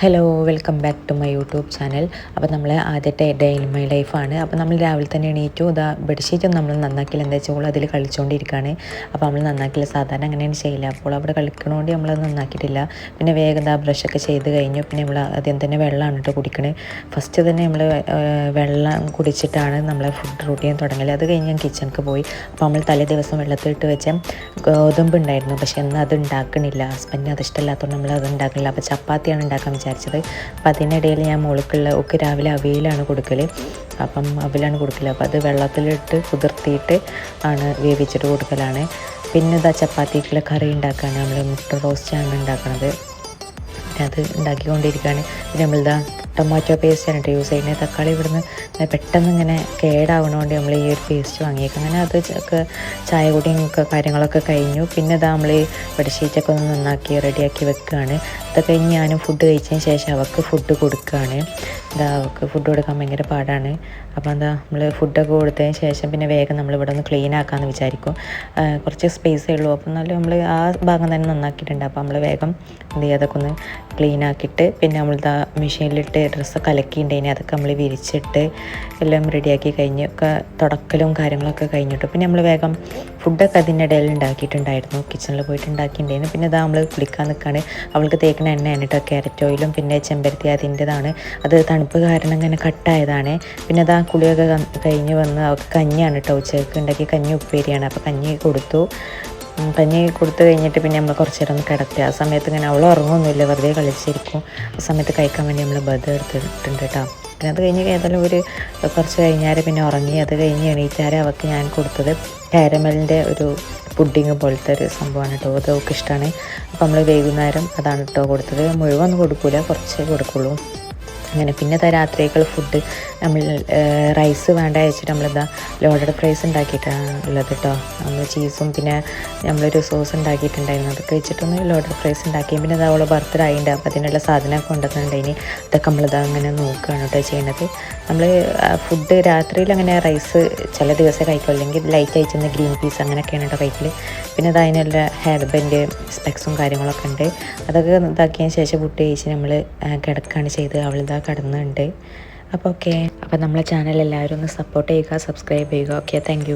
Hello welcome back to my YouTube channel അപ്പോൾ നമ്മൾ ആദ്യത്തെ ഡേ ഇൻ മൈ ലൈഫാണ് അപ്പോൾ നമ്മൾ രാവിലെ തന്നെ എണീറ്റു. ഇതാ ബെഡ്ഷീറ്റ് നമ്മൾ നന്നാക്കില്ല എന്താ വെച്ചാൽ അതിൽ കളിച്ചുകൊണ്ടിരിക്കുകയാണ് അപ്പോൾ നമ്മൾ നന്നാക്കില്ല. സാധാരണ അങ്ങനെയാണ് ചെയ്യില്ല അപ്പോൾ അവിടെ കളിക്കണോണ്ട് നമ്മൾ നന്നാക്കിയിട്ടില്ല. പിന്നെ വേഗം ഇതാ ബ്രഷൊക്കെ ചെയ്ത് കഴിഞ്ഞു. പിന്നെ നമ്മൾ ആദ്യം തന്നെ വെള്ളമാണ് കേട്ടോ കുടിക്കണേ. ഫസ്റ്റ് തന്നെ നമ്മൾ വെള്ളം കുടിച്ചിട്ടാണ് നമ്മളെ ഫുഡ് റൂട്ടീൻ തുടങ്ങിയത് അത് കഴിഞ്ഞ് ഞാൻ കിച്ചണിക്ക് പോയി. അപ്പോൾ നമ്മൾ തലേ ദിവസം വെള്ളത്തിലിട്ട് വെച്ച ഗോതമ്പ് ഉണ്ടായിരുന്നു. പക്ഷേ എന്നാൽ അത് ഉണ്ടാക്കണില്ല. ഹസ്ബൻഡിന് അത് ഇഷ്ടമല്ലാത്തതുകൊണ്ട് നമ്മൾ അത് ഉണ്ടാക്കണില്ല. അപ്പോൾ ചപ്പാത്തിയാണ് ഉണ്ടാക്കാൻ വിചാരിച്ചത്. അപ്പോൾ അതിനിടയിൽ ഞാൻ മോൾക്കുള്ള ഒക്കെ രാവിലെ അവയിലാണ് കൊടുക്കൽ അപ്പം അവയിലാണ് കൊടുക്കൽ അപ്പോൾ അത് വെള്ളത്തിലിട്ട് കുതിർത്തിയിട്ട് ആണ് വേവിച്ചിട്ട് കൊടുക്കലാണ്. പിന്നെ ഇതാ ചപ്പാത്തിക്കുള്ള കറി ഉണ്ടാക്കുകയാണ് നമ്മൾ മുട്ട റോസ്റ്റാണ് ഉണ്ടാക്കുന്നത് അത് ഉണ്ടാക്കിക്കൊണ്ടിരിക്കുകയാണ് പിന്നെ നമ്മളിതാ ടൊമാറ്റോ പേസ്റ്റ് ആണ് യൂസ് ചെയ്യുന്നത്. തക്കാളി ഇവിടുന്ന് പെട്ടെന്ന് ഇങ്ങനെ കേടാവണോണ്ട് നമ്മൾ ഈ ഒരു പേസ്റ്റ് വാങ്ങിയേക്കും. അങ്ങനെ അത് ചായ കുടിയും കാര്യങ്ങളൊക്കെ കഴിഞ്ഞു. പിന്നെ ഇതാ നമ്മൾ ബെഡ്ഷീറ്റൊക്കെ ഒന്ന് നന്നാക്കി റെഡിയാക്കി വെക്കുകയാണ് അത് കഴിഞ്ഞ് ഞാനും ഫുഡ് കഴിച്ചതിന് ശേഷം അവൾക്ക് ഫുഡ് കൊടുക്കുകയാണ് എന്താ അവൾക്ക് ഫുഡ് കൊടുക്കാൻ ഭയങ്കര പാടാണ്. അപ്പോൾ എന്താ നമ്മൾ ഫുഡൊക്കെ കൊടുത്തതിന് ശേഷം പിന്നെ വേഗം നമ്മൾ ഇവിടെ ഒന്ന് ക്ലീൻ ആക്കാമെന്ന് വിചാരിക്കും. കുറച്ച് സ്പേസേ ഉള്ളൂ. അപ്പോൾ എന്നാലും നമ്മൾ ആ ഭാഗം തന്നെ നന്നാക്കിയിട്ടുണ്ട്. അപ്പോൾ നമ്മൾ വേഗം എന്ത് ചെയ്യുക അതൊക്കെ ഒന്ന് ക്ലീൻ ആക്കിയിട്ട് പിന്നെ നമ്മൾ ഇതാ മെഷീനിലിട്ട് ഡ്രസ്സൊക്കെ അലക്കിയിട്ടുണ്ടെങ്കിൽ അതൊക്കെ നമ്മൾ വിരിച്ചിട്ട് എല്ലാം റെഡിയാക്കി കഴിഞ്ഞ് ഒക്കെ തുടക്കലും കാര്യങ്ങളൊക്കെ കഴിഞ്ഞിട്ട്. പിന്നെ നമ്മൾ വേഗം ഫുഡൊക്കെ അതിന്റെ ഇടയിൽ ഉണ്ടാക്കിയിട്ടുണ്ടായിരുന്നു. കിച്ചണിൽ പോയിട്ട് ഉണ്ടാക്കിയിട്ടുണ്ടായിരുന്നു. പിന്നെ ഇതാ നമ്മൾ കുളിക്കാൻ നിൽക്കുകയാണ് അവൾക്ക് തേക്കുന്ന എണ്ണയാണ് കേട്ടോ ക്യാരറ്റ് ഓയിലും പിന്നെ ചെമ്പരത്തി അതിന്റെതാണ്. അത് തണുപ്പ് കാരണം ഇങ്ങനെ കട്ടായതാണ് പിന്നെ അതാ കുളിയൊക്കെ കഴിഞ്ഞ് വന്ന് അവർക്ക് കഞ്ഞിയാണ് കേട്ടോ ഉച്ചയ്ക്ക് ഉണ്ടാക്കി കഞ്ഞി ഉപ്പേരിയാണ് അപ്പോൾ കഞ്ഞി കൊടുത്തു. കഞ്ഞി കൊടുത്തു കഴിഞ്ഞിട്ട് പിന്നെ നമ്മൾ കുറച്ച് നേരം ഒന്ന് കിടത്തി. ആ സമയത്ത് ഇങ്ങനെ അവൾ ഉറങ്ങുമൊന്നുമില്ല വെറുതെ കളിച്ചിരിക്കും. ആ സമയത്ത് കഴിക്കാൻ വേണ്ടി നമ്മൾ ബദ എടുത്തിട്ടുണ്ട് കേട്ടോ പിന്നെ അത് കഴിഞ്ഞ് ഏതായാലും ഒരു കുറച്ച് കഴിഞ്ഞാൽ പിന്നെ ഉറങ്ങി. അത് കഴിഞ്ഞ് എണീറ്റാരെ അവൾക്ക് ഞാൻ കൊടുത്തത് കാരമലിന്റെ ഒരു പുഡിങ് പോലത്തെ ഒരു സംഭവമാണ് കേട്ടോ. അത് അവൾക്ക് ഇഷ്ടമാണ് അപ്പോൾ നമ്മൾ വൈകുന്നേരം അതാണ് കേട്ടോ കൊടുത്തത്. മുഴുവൻ കൊടുക്കില്ല കുറച്ചേ കൊടുക്കുള്ളൂ. അങ്ങനെ പിന്നെ ഇതാ രാത്രിയേക്കുള്ള ഫുഡ് നമ്മൾ റൈസ് വേണ്ട വെച്ചിട്ട് നമ്മളെന്താ ലോഡഡ് ഫ്രൈസ് ഉണ്ടാക്കിയിട്ടാണ് ഉള്ളത് കേട്ടോ നമ്മൾ ചീസും പിന്നെ നമ്മളൊരു സോസ് ഉണ്ടാക്കിയിട്ടുണ്ടായിരുന്നു. അതൊക്കെ വെച്ചിട്ടൊന്ന് ലോഡഡ് ഫ്രൈസ് ഉണ്ടാക്കി പിന്നെ അതവളെ ബർത്ത്ഡേ ആയിട്ടുണ്ട് അപ്പോൾ അതിനുള്ള സാധനമൊക്കെ ഉണ്ടെന്നുണ്ടെങ്കിൽ അതൊക്കെ നമ്മളിതാ അങ്ങനെ നോക്കുകയാണ് കേട്ടോ ചെയ്യുന്നത് നമ്മൾ ഫുഡ് രാത്രിയിൽ അങ്ങനെ റൈസ് ചില ദിവസം കഴിക്കും. അല്ലെങ്കിൽ ലൈറ്റ് അയച്ചുന്ന ഗ്രീൻ പീസ് അങ്ങനെയൊക്കെയാണ് കേട്ടോ കഴിക്കൽ പിന്നെ അതിനുള്ള ഹെയർ ബാൻഡ് സ്പെക്സും കാര്യങ്ങളൊക്കെ ഉണ്ട്. അതൊക്കെ ഇതാക്കിയതിന് ശേഷം ഫുഡ് കഴിച്ച് നമ്മൾ കിടക്കുകയാണ് ചെയ്ത് അവളിതാ കിടന്നുണ്ട്. അപ്പോൾ ഓക്കെ അപ്പോൾ നമ്മളെ ചാനൽ എല്ലാവരും ഒന്ന് സപ്പോർട്ട് ചെയ്യുക സബ്സ്ക്രൈബ് ചെയ്യുക. Okay thank